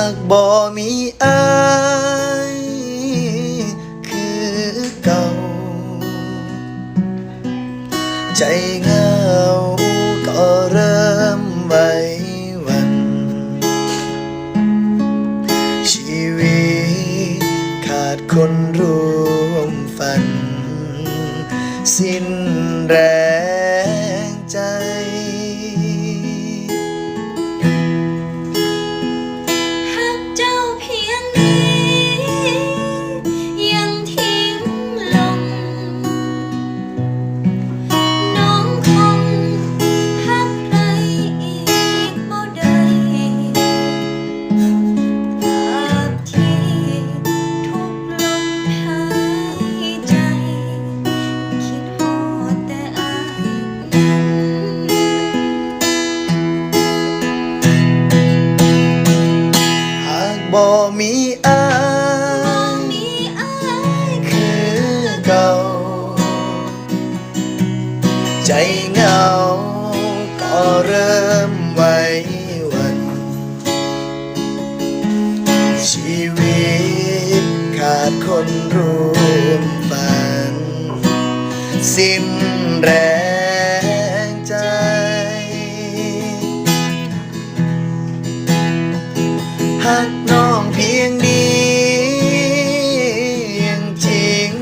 ากบ่มีอายคือเก่า ใจเหงาก็เริ่มไว้วัน ชีวิตขาดคนร่วมฝัน สิ้นแรง มีอายมีอายคือเก่า ใจเหงาก็เริ่มไว้วัน ชีวิตขาดคนร่วมฝัน สิ้นแรงใจหัก องเพียงนี้ยังทิ้ง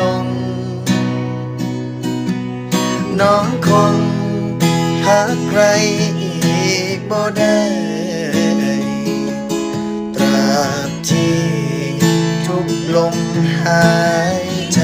ลง น้องคงหาใครอีกบ่ได้ตราบที่ทุกลมหายใจ